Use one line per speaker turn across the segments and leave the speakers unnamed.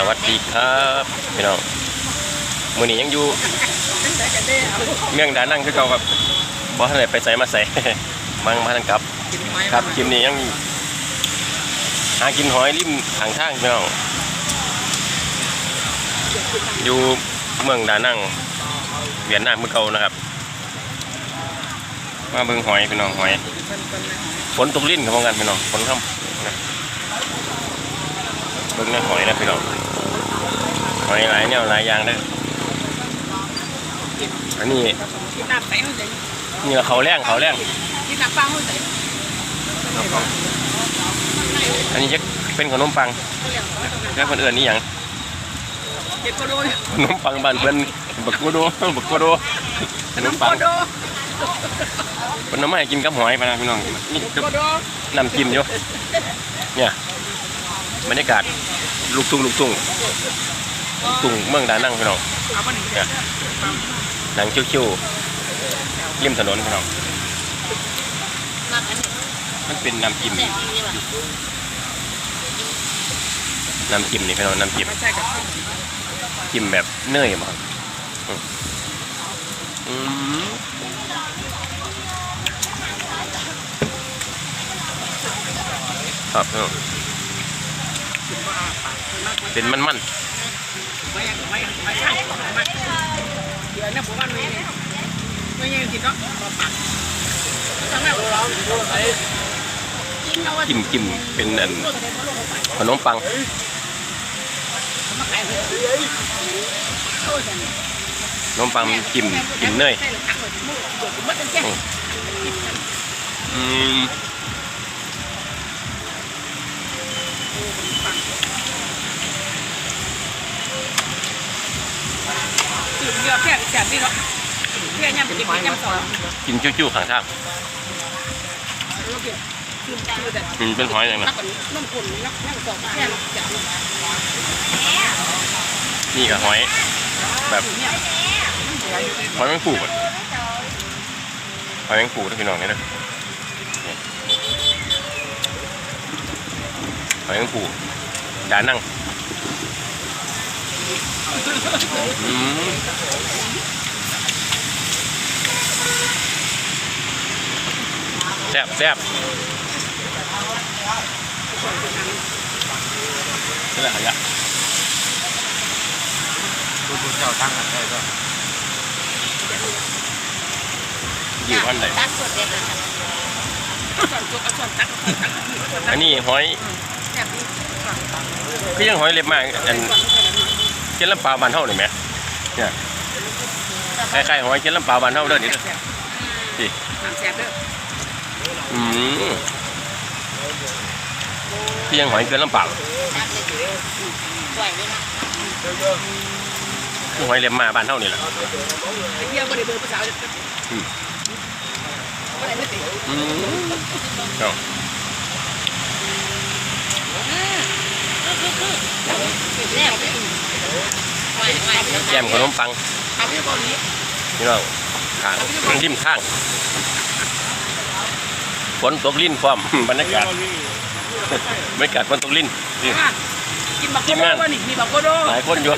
สวัสดีครับพี่น้องมือนี้ยังอยู่เมืองดานั่งคือเก่าครับบ่ทันได้ไปใส่มาใส่มังมาทางกลับ ครับคลิปนี้ยังหากินหอยริมทางทางพี่น้องอยู่เมืองดานั่งเวียดนามเมื่อเก่านะครับมาเบิ่งหอยพี่น้องหอยฝนตกลิ้นครับพ่อกันพี่น้องฝนค่ำเบิ่งในหอยนะพี่น้อง หอยหลายแนวหลายอย่างเด้ออันนี้
กินน้ำไปเขาใส่
นี่ละเขาแรงเขาแรง
กินน้ำปังเขาใส่
อันนี้จะเป็นขนมปังแล้วคนอื่นนี่หยัง
เก็บกระโดด
ขนมปังบ้านเพิ่นบักกูโดบักกูโดขนมปัง
กระโดด
เพิ่นเอามาให้กินกับหอยพะนะพี่น้องนี่
กระโดด
น้ำจิ้มอยู่เนี่ยบรรยากาศลูกทุ่งลูกทุ่งลู กทุ่งเมืองดานังพี่น้อง
เอามาหนึ่ง
เนี่ยหนังคิ้วๆริมถนนพี่น้อง
มากอันนี้
มันเป็นน้ำจิ้ม
แซ่บจริงๆว่ะ
น้ำจิ้มนี่พี่น้องน้ำจิ้ม
ไม่ใช่กับ
จิ้มแบบเนยมาอืมอืมครับพี่น้องเป็นมันมัน
ไม่ยังไม่ยังไม่ใช่ไม่เดี๋ยวนี่ยผมว่าไม่ไม่ยังกินเนาะปากทำไมเรากิ
มกิมเป็นอันขนมปังขนมปังจิ้มจิ้มเนย
ใช่เลยทั้งหม ดมุกเกิดมุกเป็นแค่
อืม
ตื่นเยอะแค่แค่นี้เนาะแค่ยำกินยำสอง
กินจิ้วๆข้างทาง
โอเคคือคือแต่
อืมเป็นหอยอย่าง
นั
นั้
ก
น
กว่าน้ำขุ่นนักนั่งสองแค่จับ
นี่กับหอย แบบ
เนี่ย
หอยแมงปูอะหอยแมงปูนะพี่น้องเนี่ยนะนี่หอยแมงปูดานั่ง อืมแซ่บแซ่บนี่แหละขยะ
ดูดูเจ้าทั้งอันได้ก็
อยู่พันไหน
ตัดสดเด็ดเลยค่ะ
ส่วนตัวส่วนตักตัก
อันนี้หอย
แซ่บดี
ก็ยังหอยเล็บมากอัน เจนลำปลาบานเท่าหน่อยไหมเนี่ยคล้ายๆหอยเจนลำปลาบานเท่าเด้อนี่เด้อ
แซ่บเด้อ
อืมที่ยังหอยเกินลำปลา
ตัดเลยสวยเลยนะ
คือหอยเล็บมาบานเท่านี่แหละ
ไอ้เหี้ยบ่ได้เบอร์ภาษาบ่ได้ไม่ติด
อืมเอา
แซ่บไหวไหว
แก้มขนมปัง
ทำให้บอลนี้
พี่น้องข้างริมข้างฝนตกลิ้นพร้อมบรรยากาศบรรยากาศฝนตกลิ้นนี่
กินบักโกโดว่านี่มีบักโกโด
หลายคนอยู่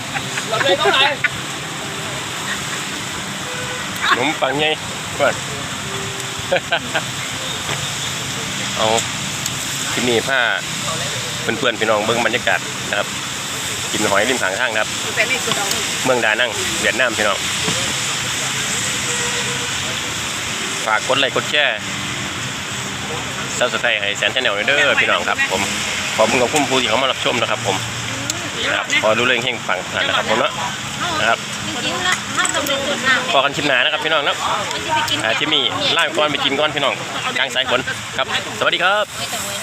เราเลยเท่าไหร่
ขนมปังไงเพื่อนเอาที่นี่ผ้าเพื่อนๆพี่น้องเบิ้งบรรยากาศนะครับ กินหอยริมทางทางครับ
แต่นี่คือเรา
เมืองดานังเวียดนามพี่น้อง ฝากกดไลค์กดแชร์ซับสไครต์ให้แสนชาแนลเด้อพี่น้องครับ ผม ขอบคุณกับคุณผู้ที่เขามารับชมนะครับผมนะครับพอรู้เรื่องเฮงฟังนั่นนะครับผมเนาะนะครับ
จริงๆแล้วถ้าต้องเป็นคนหน้า
พอกันชิมหนานะครับพี่น้องเนาะ
มันจะไปกิน
อ่าที่มีล่าก่อนไปกินก่อนพี่น้องกลางสายฝนครับ สวัสดีครับ
ไม่ต้องเว้น